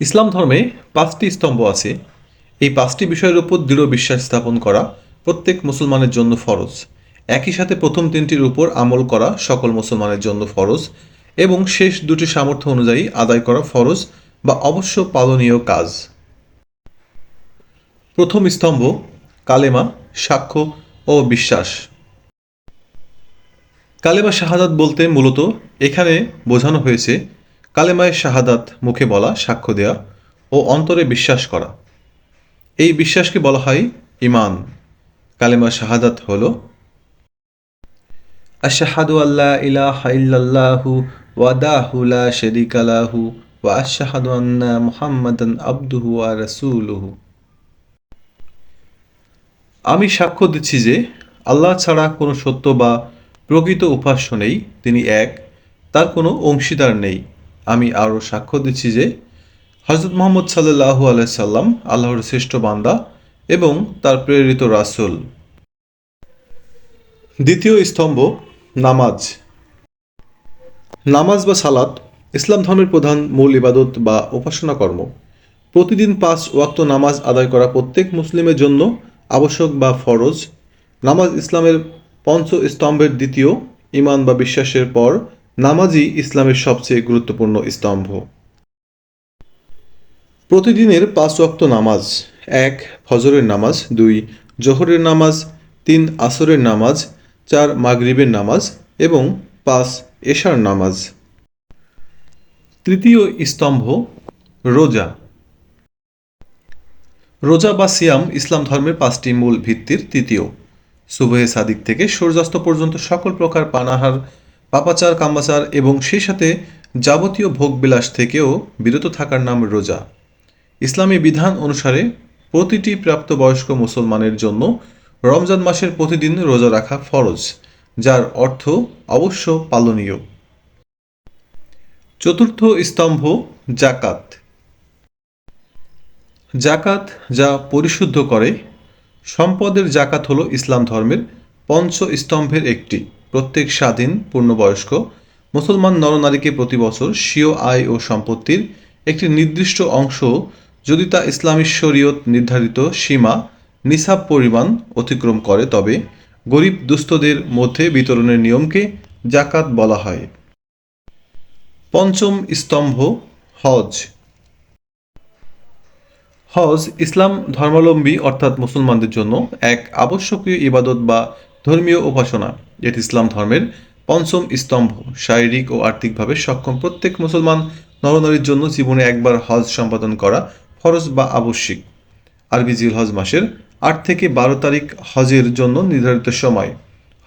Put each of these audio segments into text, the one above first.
ইসলাম ধর্মে পাঁচটি স্তম্ভ আছে। এই পাঁচটি বিষয়ের উপর দৃঢ় বিশ্বাস স্থাপন করা প্রত্যেক মুসলমানের জন্য ফরজ। একই সাথে প্রথম তিনটির উপর আমল করা সকল মুসলমানের জন্য ফরজ এবং শেষ দুটি সামর্থ্য অনুযায়ী আদায় করা ফরজ বা অবশ্য পালনীয় কাজ। প্রথম স্তম্ভ, কালেমা, সাক্ষ্য ও বিশ্বাস। কালেমা শাহাদাত বলতে মূলত এখানে বোঝানো হয়েছে কালেমায় শাহাদাত মুখে বলা, সাক্ষ্য দেয়া ও অন্তরে বিশ্বাস করা। এই বিশ্বাসকে বলা হয় ইমান কালেমা শাহাদাত হল, আশাহাদু আল্লাহ ইলাহা ইল্লাল্লাহু ওয়াদাহু লা শারীকা লাহু ওয়া আশহাদু আন্না মুহাম্মাদান আবদুহু ওয়া রাসূলুহু। আমি সাক্ষ্য দিচ্ছি যে আল্লাহ ছাড়া কোনো সত্য বা প্রকৃত উপাস্য নেই। তিনি এক, তার কোনো অংশীদার নেই। আমি আরও সাক্ষ্য দিচ্ছি যে হজরত মোহাম্মদ সাল্লাহু আলাইসাল্লাম আল্লাহর শ্রেষ্ঠ বান্দা এবং তার প্রেরিত রাসুল। দ্বিতীয় স্তম্ভ, নামাজ। নামাজ বা সালাত ইসলাম ধর্মের প্রধান মূল ইবাদত বা উপাসনা কর্ম প্রতিদিন পাঁচ ওয়াক্ত নামাজ আদায় করা প্রত্যেক মুসলিমের জন্য আবশ্যক বা ফরজ। নামাজ ইসলামের পঞ্চ স্তম্ভের দ্বিতীয় ইমান বা বিশ্বাসের পর নামাজই ইসলামের সবচেয়ে গুরুত্বপূর্ণ স্তম্ভ। প্রতিদিনের পাঁচ ওয়াক্ত নামাজ, এক, ফজরের নামাজ, দুই, জোহরের নামাজ, তিন, আসরের নামাজ, চার, মাগরিবের নামাজ এবং পাঁচ, এশার নামাজ। তৃতীয় স্তম্ভ, রোজা। রোজা বা সিয়াম ইসলাম ধর্মের পাঁচটি মূল ভিত্তির তৃতীয়। সুবহে সাদিক থেকে সূর্যাস্ত পর্যন্ত সকল প্রকার পানাহার পাপাচার কামাচার এবং সেই সাথে যাবতীয় ভোগবিলাস থেকেও বিরত থাকার নাম রোজা। ইসলামী বিধান অনুসারে প্রতিটি প্রাপ্তবয়স্ক মুসলমানের জন্য রমজান মাসের প্রতিদিন রোজা রাখা ফরজ, যার অর্থ অবশ্য পালনীয়। চতুর্থ স্তম্ভ জাকাত জাকাত যা পরিশুদ্ধ করে, সম্পদের জাকাত হলো ইসলাম ধর্মের পঞ্চ স্তম্ভের একটি। প্রত্যেক স্বাধীন, পূর্ণবয়স্ক, মুসলমান নরনারীকে প্রতি বছর স্বীয় আয় ও সম্পত্তির একটি নির্দিষ্ট অংশ যদি তা ইসলামী শরীয়ত নির্ধারিত সীমা, নিসাব পরিমাণ অতিক্রম করে, তবে গরিব দুস্থদের মধ্যে বিতরণের নিয়মকে জাকাত বলা হয়। পঞ্চম স্তম্ভ, হজ। হজ ইসলাম ধর্মাবলম্বী, অর্থাৎ মুসলমানদের জন্য এক আবশ্যকীয় ইবাদত বা ধর্মীয় উপাসনা। এটি ইসলাম ধর্মের পঞ্চম স্তম্ভ। শারীরিক ও আর্থিকভাবে সক্ষম প্রত্যেক মুসলমান নরনারীর জন্য জীবনে একবার হজ সম্পাদন করা ফরজ বা আবশ্যিক। আরবি জিল হজ মাসের আট থেকে বারো তারিখ হজের জন্য নির্ধারিত সময়।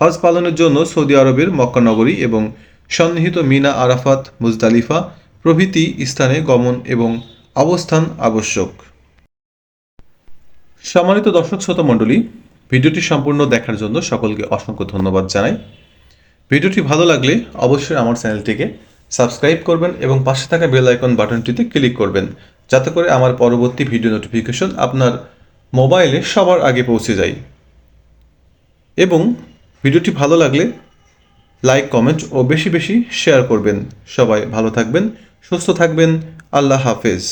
হজ পালনের জন্য সৌদি আরবের মক্কানগরী এবং সন্নিহিত মিনা, আরাফাত, মুজদালিফা প্রভৃতি স্থানে গমন এবং অবস্থান আবশ্যক। সম্মানিত দর্শক, শ্রোতা মণ্ডলী ভিডিওটি সম্পূর্ণ দেখার জন্য সকলকে অসংখ্য ধন্যবাদ জানাই। ভিডিওটি ভালো লাগলে অবশ্যই আমার চ্যানেলটিকে সাবস্ক্রাইব করবেন এবং পাশে থাকা বেল আইকন বাটনটিতে ক্লিক করবেন, যাতে করে আমার পরবর্তী ভিডিও নোটিফিকেশন আপনার মোবাইলে সবার আগে পৌঁছে যায়। এবং ভিডিওটি ভালো লাগলে লাইক, কমেন্ট ও বেশি বেশি শেয়ার করবেন। সবাই ভালো থাকবেন, সুস্থ থাকবেন, আল্লাহ হাফেজ।